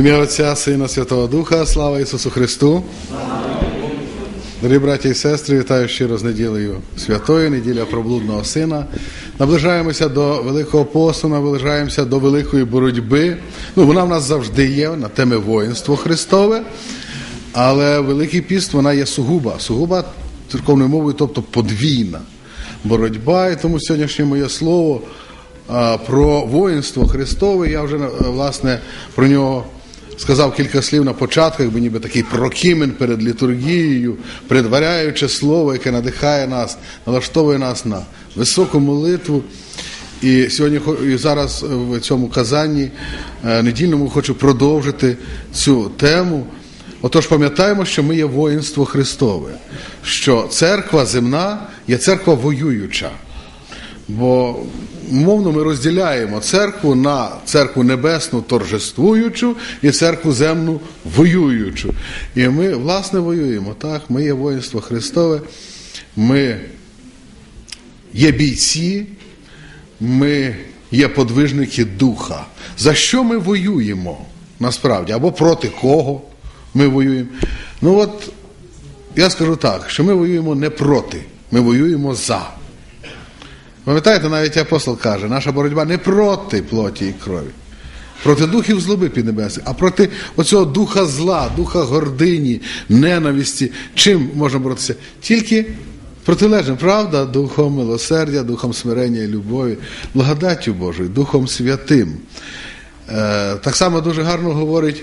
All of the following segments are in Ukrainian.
Ім'я Отця, Сина, Святого Духа, слава Ісусу Христу. Дорогі браті і сестри, вітаю щиро з неділею святої, неділя проблудного сина. Наближаємося до Великого посту, наближаємося до великої боротьби. Ну, вона в нас завжди є на теми воїнство Христове, але Великий піст вона є сугуба, сугуба церковною мовою, тобто подвійна боротьба. І тому сьогоднішнє моє слово про воїнство Христове, я вже власне про нього сказав кілька слів на початку, якби ніби такий прокімен перед літургією, предваряючи слово, яке надихає нас, налаштовує нас на високу молитву. І сьогодні і зараз в цьому казанні недільному хочу продовжити цю тему. Отож, пам'ятаємо, що ми є воїнство Христове, що церква земна є церква воююча. Бо мовно ми розділяємо церкву на церкву небесну торжествуючу і церкву земну воюючу. І ми, власне, воюємо. Так, Ми є воїнство Христове, ми є бійці, ми є подвижники духа. За що ми воюємо насправді? Або проти кого ми воюємо? Ну от я скажу так, що ми воюємо не проти, ми воюємо за. Пам'ятаєте, навіть апостол каже, наша боротьба не проти плоті і крові, проти духів злоби піднебесних, а проти оцього духа зла, духа гордині, ненависті. Чим можна боротися? Тільки протилежним, правда, духом милосердя, духом смирення і любові, благодаттю Божою, Духом Святим. Е, так само дуже гарно говорить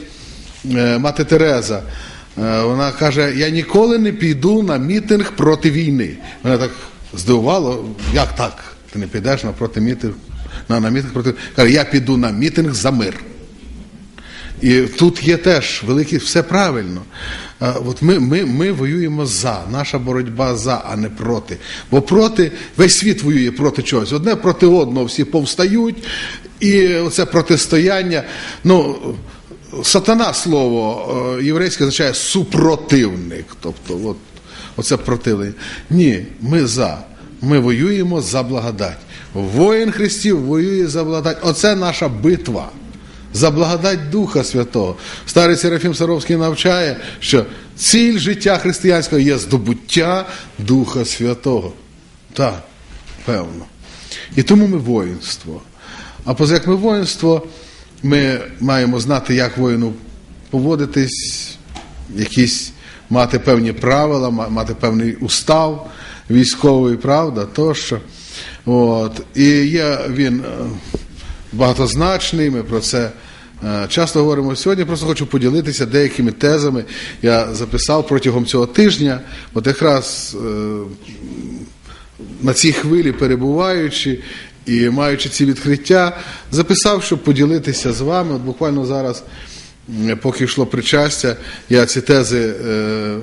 е, мати Тереза. Е, вона каже: Я ніколи не піду на мітинг проти війни. Вона так здивувало, як так? Ти не підеш на мітинг, на, на мітинг проти. Каже, я піду на мітинг за мир. І тут є теж велике, все правильно. От ми, ми, ми воюємо за, наша боротьба за, а не проти. Бо проти, весь світ воює проти чогось. Одне проти одного всі повстають, і це протистояння. ну, Сатана слово єврейське означає супротивник. Тобто, от, оце противлення. Ні, ми за. Ми воюємо за благодать. Воїн Христів воює за благодать. Оце наша битва. За благодать Духа Святого. Старий Серафім Саровський навчає, що ціль життя християнського є здобуття Духа Святого. Так, певно. І тому ми воїнство. А поза як ми воїнство, ми маємо знати, як воїну поводитись, якісь мати певні правила, мати певний устав військовий, правда, тощо. От. І є він багатозначний, ми про це часто говоримо. Сьогодні просто хочу поділитися деякими тезами. Я записав протягом цього тижня, от якраз на цій хвилі перебуваючи і маючи ці відкриття, записав, щоб поділитися з вами. От буквально зараз. Поки йшло причастя, я ці тези е,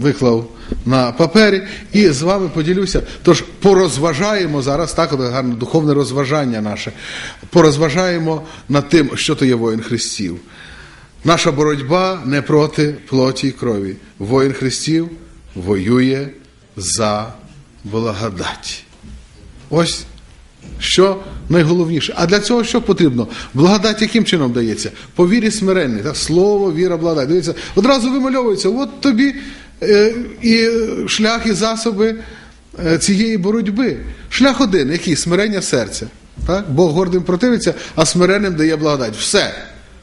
виклав на папері і з вами поділюся. Тож порозважаємо зараз, так гарне духовне розважання наше. Порозважаємо над тим, що то є воїн Христів. Наша боротьба не проти плоті і крові. Воїн Христів воює за благодать. Ось що найголовніше. А для цього що потрібно? Благодать яким чином дається? По вірі смиренний. Так? Слово, віра, благодать. Дивіться, одразу вимальовується, от тобі е, і шлях, і засоби е, цієї боротьби. Шлях один, який? Смирення серця. Так? Бог гордим противиться, а смиренним дає благодать. Все.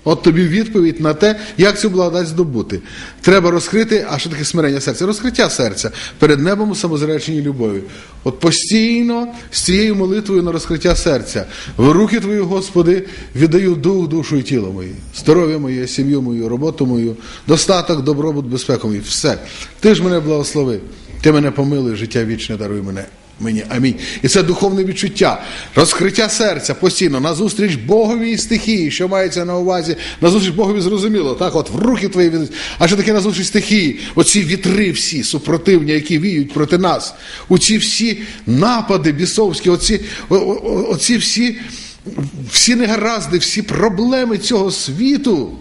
От тобі відповідь на те, як цю благодать здобути. Треба розкрити, а що таке смирення серця? Розкриття серця перед небом у самозреченій любові. От постійно з цією молитвою на розкриття серця. В руки твої, Господи, віддаю дух, душу і тіло моє, здоров'я моє, сім'ю мою, роботу мою, достаток, добробут, безпеку мою. Все. Ти ж мене благослови, ти мене помилуй, життя вічне даруй мене. Мені. Амінь. І це духовне відчуття, розкриття серця постійно, назустріч Богові і стихії, що мається на увазі, назустріч Богові зрозуміло, так, от в руки твої від... А що таке назустріч стихії? Оці вітри всі, супротивні, які віють проти нас, оці всі напади бісовські, оці, о, оці всі, всі негаразди, всі проблеми цього світу,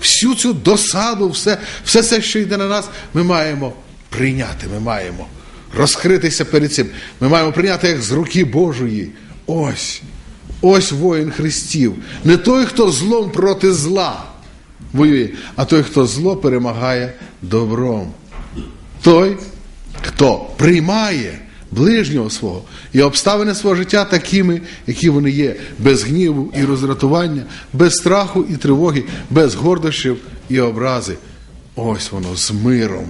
всю цю досаду, все, все це, що йде на нас, ми маємо прийняти, ми маємо розкритися перед цим. Ми маємо прийняти як з руки Божої. Ось. Ось воїн Христів. Не той, хто злом проти зла воює, а той, хто зло перемагає добром. Той, хто приймає ближнього свого і обставини свого життя такими, які вони є, без гніву і роздратування, без страху і тривоги, без гордощів і образи. Ось воно з миром.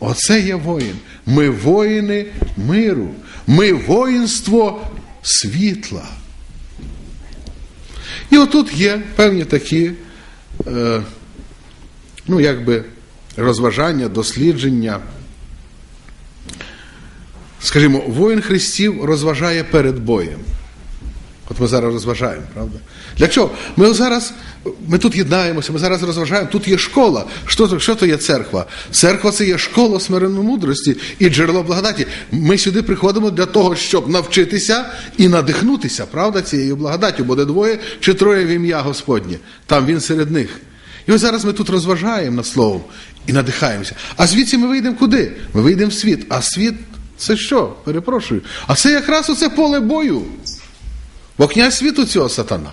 Оце є воїн. Ми воїни миру. Ми воїнство світла. І отут є певні такі, е, ну, якби розважання, дослідження. Скажімо, воїн Христів розважає перед боєм. От ми зараз розважаємо, правда? Для чого? Ми зараз ми тут єднаємося, ми зараз розважаємо. Тут є школа. Що, що то є церква? Церква це є школа смиренно-мудрості і джерело благодаті. Ми сюди приходимо для того, щоб навчитися і надихнутися, правда, цією благодаттю. Буде двоє чи троє в ім'я Господнє. Там він серед них. І ось зараз ми тут розважаємо над словом і надихаємося. А звідси ми вийдемо куди? Ми вийдемо в світ. А світ це що? Перепрошую. А це якраз оце поле бою. Бо князь світу цього сатана.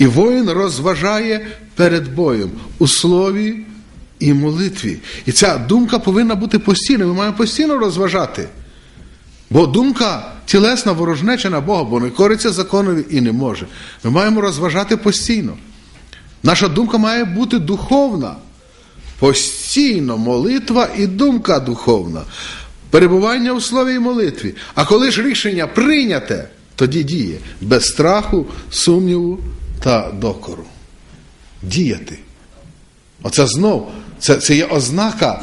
І воїн розважає перед боєм у слові і молитві. І ця думка повинна бути постійною. Ми маємо постійно розважати. Бо думка тілесна ворожнеча на Бога, бо не кориться законові і не може. Ми маємо розважати постійно. Наша думка має бути духовна. Постійно молитва і думка духовна. Перебування у слові і молитві. А коли ж рішення прийняте, тоді діє без страху, сумніву та докору. Діяти. Оце знов, це, це є ознака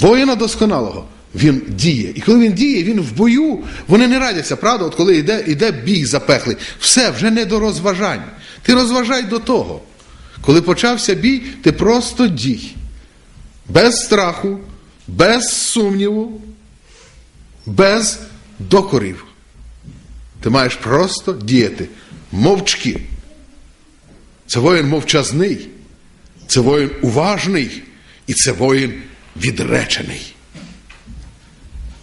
воїна досконалого. Він діє. І коли він діє, він в бою, вони не радяться, правда? От коли йде, йде бій запеклий, все, вже не до розважань. Ти розважай до того. Коли почався бій, ти просто дій. Без страху, без сумніву, без докорів. Ти маєш просто діяти мовчки. Це воїн мовчазний, це воїн уважний і це воїн відречений.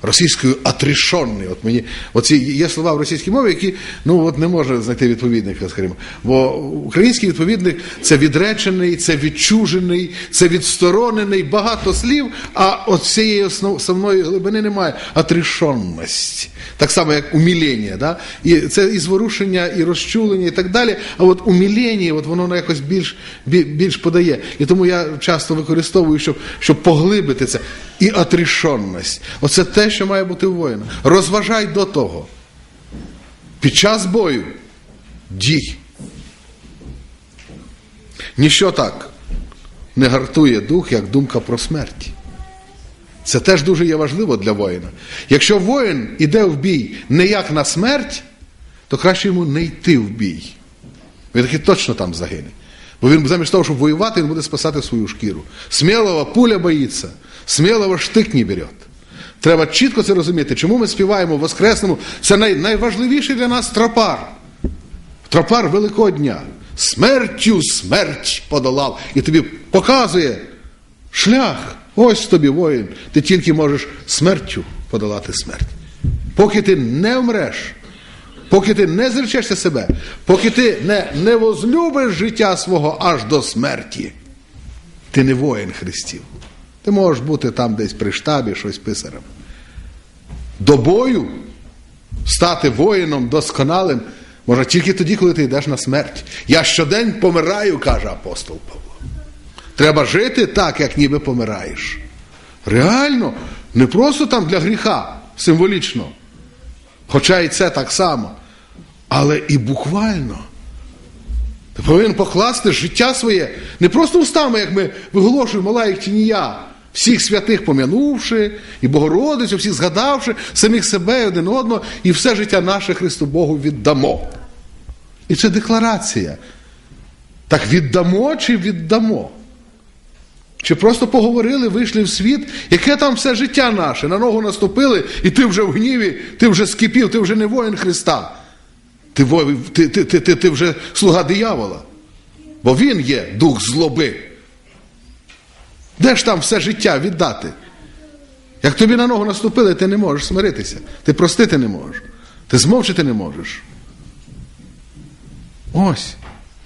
Російською атрішонний. От мені оці є слова в російській мові, які ну от не може знайти відповідника, скажімо. Бо український відповідник це відречений, це відчужений, це відсторонений, багато слів, а от цієї основної глибини немає. Атрішонність. Так само, як умілення. Да? І це і зворушення, і розчулення, і так далі. А от умілення, от воно якось більш, більш подає. І тому я часто використовую, щоб, щоб поглибити це. І атрішонність. Оце те, що має бути у воїна. Розважай до того. Під час бою дій. Ніщо так не гартує дух, як думка про смерть. Це теж дуже є важливо для воїна. Якщо воїн іде в бій не як на смерть, то краще йому не йти в бій. Він таки точно там загине. Бо він замість того, щоб воювати, він буде спасати свою шкіру. Смілого пуля боїться, смілого штик не берет. Треба чітко це розуміти, чому ми співаємо Воскресному. Це най, найважливіший для нас тропар. Тропар Великого дня. Смертю смерть подолав. І тобі показує шлях. Ось тобі воїн. Ти тільки можеш смертю подолати смерть. Поки ти не вмреш, поки ти не зречешся себе, поки ти не, не возлюбиш життя свого аж до смерті, ти не воїн Христів. Ти можеш бути там десь при штабі, щось писарем. До бою стати воїном досконалим можна тільки тоді, коли ти йдеш на смерть. Я щодень помираю, каже апостол Павло. Треба жити так, як ніби помираєш. Реально, не просто там для гріха, символічно. Хоча і це так само, але і буквально. Ти повинен покласти життя своє не просто устами, як ми виголошуємо мала як тінія, всіх святих пом'янувши, і Богородицю, всіх згадавши, самих себе і один одного, і все життя наше Христу Богу віддамо. І це декларація. Так віддамо чи віддамо? Чи просто поговорили, вийшли в світ, яке там все життя наше, на ногу наступили, і ти вже в гніві, ти вже скипів, ти вже не воїн Христа. Ти, ти, ти, ти, ти, вже слуга диявола. Бо він є дух злоби. Де ж там все життя віддати? Як тобі на ногу наступили, ти не можеш смиритися, ти простити не можеш. Ти змовчити не можеш. Ось.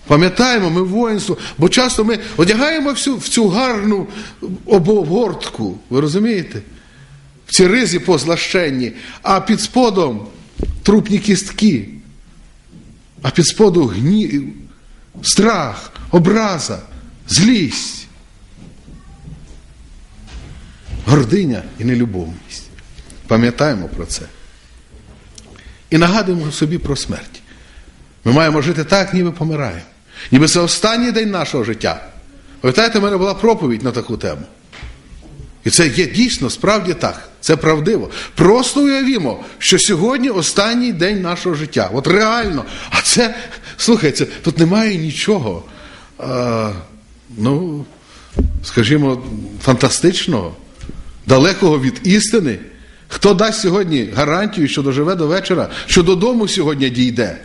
Пам'ятаємо, ми воїнство, бо часто ми одягаємо всю, в цю гарну обгортку, ви розумієте? В ці ризи позлащенні, а під сподом трупні кістки, а під споду гнів, страх, образа, злість, гординя і нелюбовність. Пам'ятаємо про це. І нагадуємо собі про смерть. Ми маємо жити так, ніби помираємо. Ніби це останній день нашого життя. Пам'ятаєте, в мене була проповідь на таку тему. І це є дійсно, справді так. Це правдиво. Просто уявімо, що сьогодні останній день нашого життя. От реально. А це, слухайте, тут немає нічого, а, ну, скажімо, фантастичного, далекого від істини. Хто дасть сьогодні гарантію, що доживе до вечора, що додому сьогодні дійде?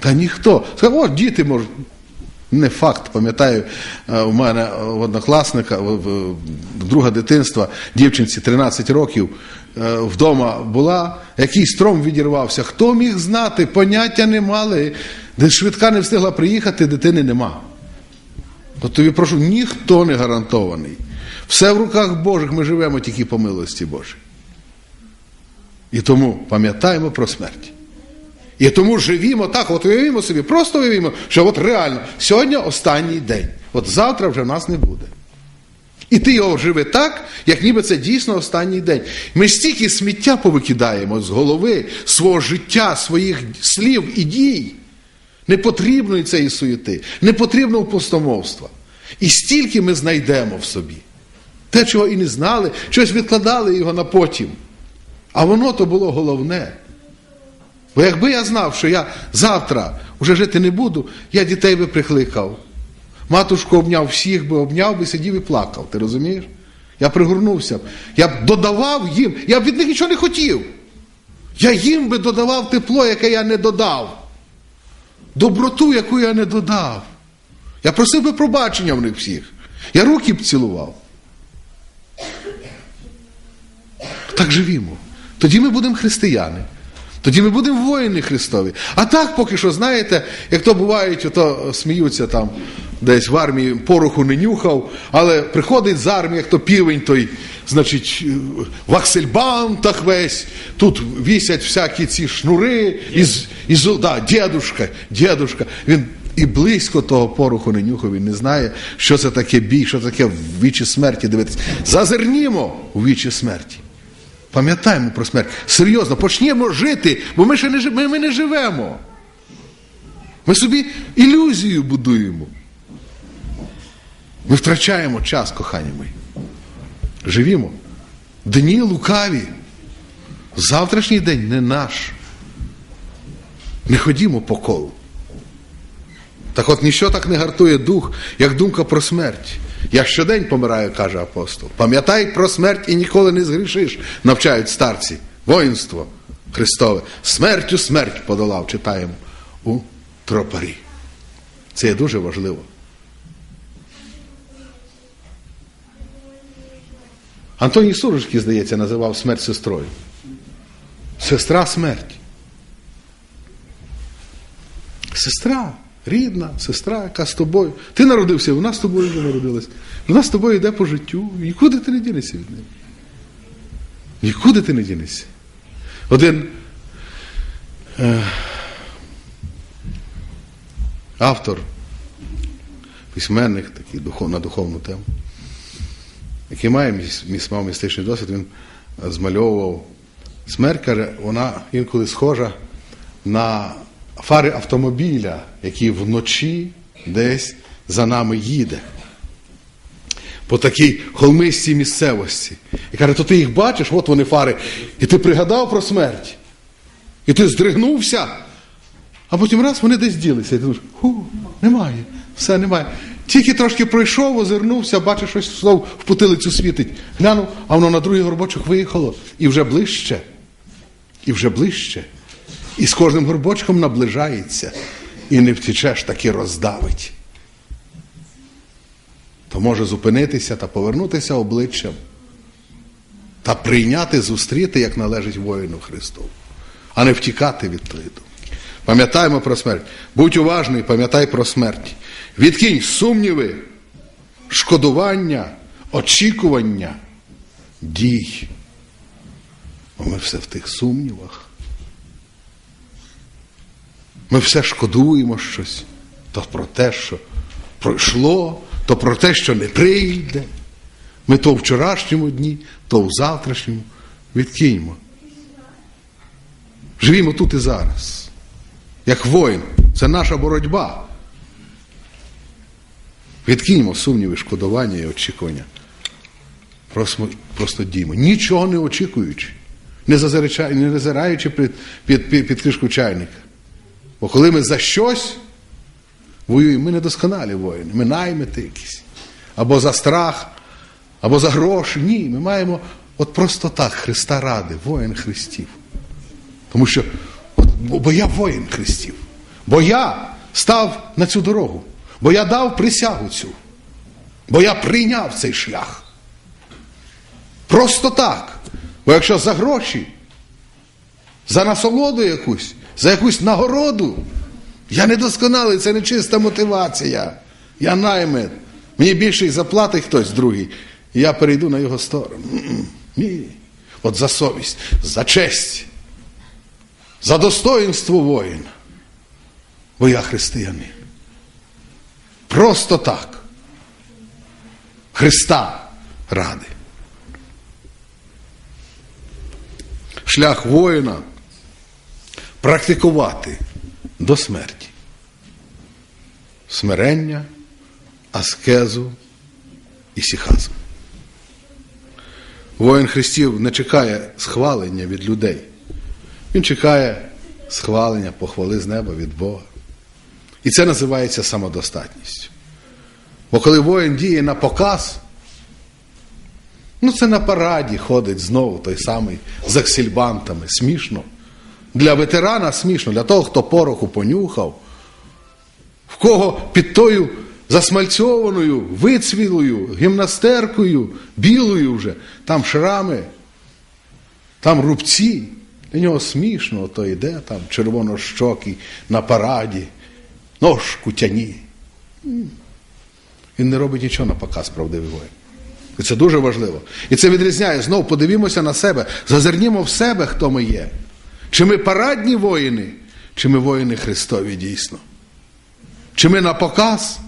Та ніхто. Сказав, о, діти можуть. Не факт, пам'ятаю, е, у мене в однокласника, друга дитинства, дівчинці 13 років, е, вдома була, якийсь стром відірвався. Хто міг знати? Поняття не мали. Де швидка не встигла приїхати, дитини нема. От тобі прошу, ніхто не гарантований. Все в руках Божих ми живемо тільки по милості Божій. І тому пам'ятаємо про смерть. І тому живімо так, от уявімо собі, просто уявімо, що от реально, сьогодні останній день, от завтра вже нас не буде. І ти його живи так, як ніби це дійсно останній день. Ми стільки сміття повикидаємо з голови свого життя, своїх слів і дій. Не потрібної цієї суєти, не потрібного пустомовства. І стільки ми знайдемо в собі. Те, чого і не знали, щось відкладали його на потім. А воно то було головне. Бо якби я знав, що я завтра вже жити не буду, я дітей би прикликав. Матушку обняв всіх би, обняв би, сидів і плакав. Ти розумієш? Я пригорнувся б. Я б додавав їм, я б від них нічого не хотів. Я їм би додавав тепло, яке я не додав. Доброту, яку я не додав. Я просив би пробачення в них всіх. Я руки б цілував. Так живімо. Тоді ми будемо християни. Тоді ми будемо воїни Христові. А так, поки що, знаєте, як то бувають, то сміються там десь в армії пороху не нюхав, але приходить з армії, як то півень той, значить, в аксельбантах весь, тут вісять всякі ці шнури, із, із, да, дідушка, дідушка, він і близько того пороху не нюхав, він не знає, що це таке бій, що таке в вічі смерті дивитися. Зазирнімо у вічі смерті. Пам'ятаємо про смерть. Серйозно, почнімо жити, бо ми ще не, ми, ми не живемо. Ми собі ілюзію будуємо. Ми втрачаємо час, кохані мої. Живімо. Дні лукаві. Завтрашній день не наш. Не ходімо по колу. Так от ніщо так не гартує дух, як думка про смерть. Я щодень помираю, каже апостол. Пам'ятай про смерть і ніколи не згрішиш, навчають старці. Воїнство Христове. Смертю смерть подолав, читаємо у тропарі. Це є дуже важливо. Антоній Сурожський, здається, називав смерть сестрою. Сестра смерть. Сестра, рідна, сестра, яка з тобою. Ти народився, вона з тобою вже народилась. Вона з тобою йде по життю. Нікуди ти не дінешся від неї. Нікуди ти не дінешся. Один е, автор, письменник, такий духов, на духовну тему, який має міс- мав містичний досвід, він змальовував каже, вона інколи схожа на фари автомобіля, який вночі десь за нами їде. По такій холмистій місцевості. І каже, то ти їх бачиш, от вони фари, і ти пригадав про смерть. І ти здригнувся, а потім раз вони десь ділися. І ти думаєш, ху, немає, все немає. Тільки трошки пройшов, озирнувся, бачиш, щось знов в потилицю світить. Глянув, а воно на другий горбочок виїхало. І вже ближче. І вже ближче. І з кожним горбочком наближається. І не втічеш, таки роздавить. То може зупинитися та повернутися обличчям та прийняти, зустріти, як належить воїну Христову, а не втікати від думки. Пам'ятаємо про смерть. Будь уважний, пам'ятай про смерть. Відкинь сумніви, шкодування, очікування, дій. Бо ми все в тих сумнівах. Ми все шкодуємо щось, то про те, що пройшло, то про те, що не прийде. Ми то в вчорашньому дні, то в завтрашньому відкиньмо. Живімо тут і зараз. Як воїн, це наша боротьба. Відкиньмо сумніви, шкодування і очікування. Просто, просто діймо. Нічого не очікуючи, не зазираючи під, під, під, під кришку чайника. Бо коли ми за щось воюємо, ми недосконалі воїни, ми наймити якісь. Або за страх, або за гроші. Ні, ми маємо от просто так Христа ради, воїн Христів. Тому що, от, бо я воїн Христів. Бо я став на цю дорогу, бо я дав присягу цю, бо я прийняв цей шлях. Просто так. Бо якщо за гроші, за насолоду якусь, за якусь нагороду, я недосконалий, це не чиста мотивація. Я наймит. Мені більше заплатить хтось другий, і я перейду на його сторону. Ні. От за совість, за честь, за достоїнство воїна. Бо я християнин. Просто так. Христа ради. Шлях воїна практикувати до смерті. Смирення, аскезу і сіхазм. Воїн Христів не чекає схвалення від людей. Він чекає схвалення, похвали з неба від Бога. І це називається самодостатністю. Бо коли воїн діє на показ, ну це на параді ходить знову той самий з аксельбантами. Смішно. Для ветерана смішно, для того, хто пороху понюхав, в кого під тою засмальцьованою, вицвілою, гімнастеркою, білою вже, там шрами, там рубці. Для нього смішно, то йде там червонощокий на параді, нож кутяні. Він не робить нічого на показ, правдивий воїн. І це дуже важливо. І це відрізняє. Знову подивімося на себе, зазирнімо в себе, хто ми є. Чи ми парадні воїни, чи ми воїни Христові дійсно? Чи ми на показ?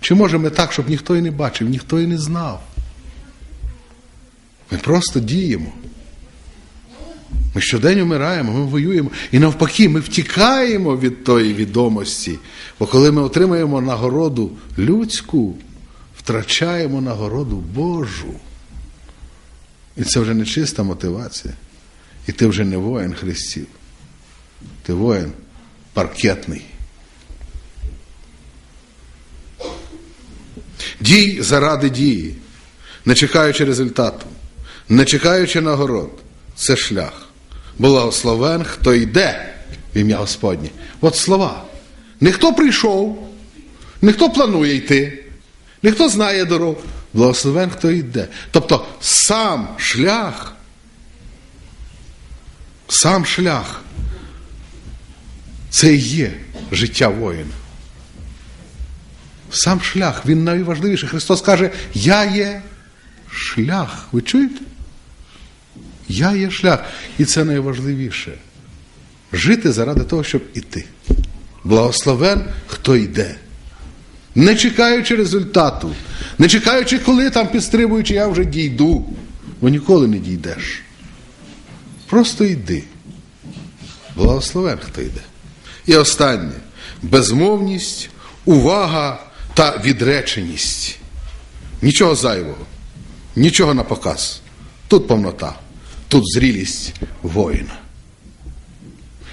Чи може ми так, щоб ніхто і не бачив, ніхто і не знав? Ми просто діємо. Ми щодень вмираємо, ми воюємо. І навпаки, ми втікаємо від тої відомості. Бо коли ми отримаємо нагороду людську, втрачаємо нагороду Божу. І це вже не чиста мотивація. І ти вже не воїн Христів. Ти воїн паркетний. Дій заради дії, не чекаючи результату, не чекаючи нагород. Це шлях. Благословен, хто йде в ім'я Господнє. От слова. Ніхто прийшов, ніхто планує йти, ніхто знає дорогу. Благословен, хто йде. Тобто сам шлях, сам шлях це і є життя воїна. Сам шлях, він найважливіший. Христос каже, я є шлях. Ви чуєте? Я є шлях. І це найважливіше. Жити заради того, щоб іти. Благословен, хто йде. Не чекаючи результату, не чекаючи, коли там підстрибуючи, я вже дійду. Бо ніколи не дійдеш. Просто йди. Благословен, хто йде. І останнє безмовність, увага та відреченість. Нічого зайвого, нічого на показ. Тут повнота, тут зрілість воїна.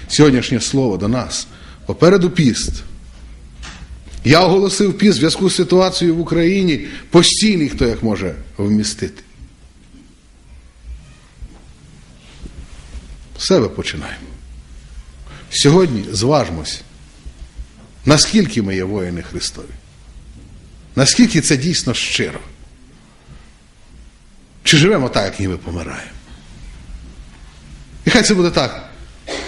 Сьогоднішнє слово до нас попереду піст. Я оголосив піст в зв'язку з ситуацією в Україні постійний, хто як може вмістити. Себе починаємо. Сьогодні зважмось, наскільки ми є воїни Христові. Наскільки це дійсно щиро? Чи живемо так, як ніби помираємо? І хай це буде так.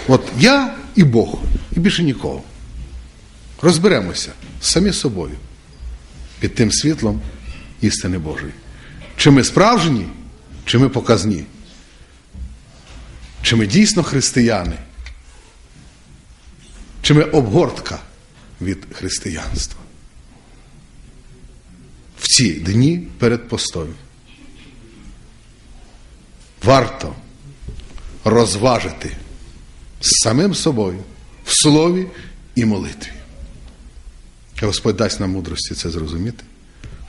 От я і Бог, і більше нікого. Розберемося самі собою під тим світлом істини Божої. Чи ми справжні, чи ми показні? Чи ми дійсно християни? Чи ми обгортка від християнства? В ці дні перед постою. Варто розважити з самим собою в слові і молитві. Господь дасть нам мудрості це зрозуміти,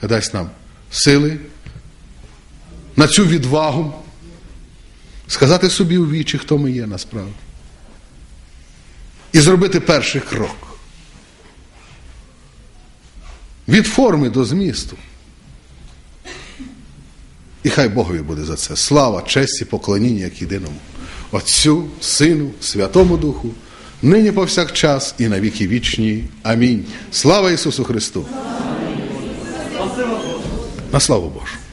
дасть нам сили на цю відвагу сказати собі у вічі, хто ми є насправді. І зробити перший крок. Від форми до змісту. І хай Богові буде за це. Слава, честь і поклоніння як єдиному. Отцю, Сину, Святому Духу, нині повсякчас і на віки вічні. Амінь. Слава Ісусу Христу! На славу Божу!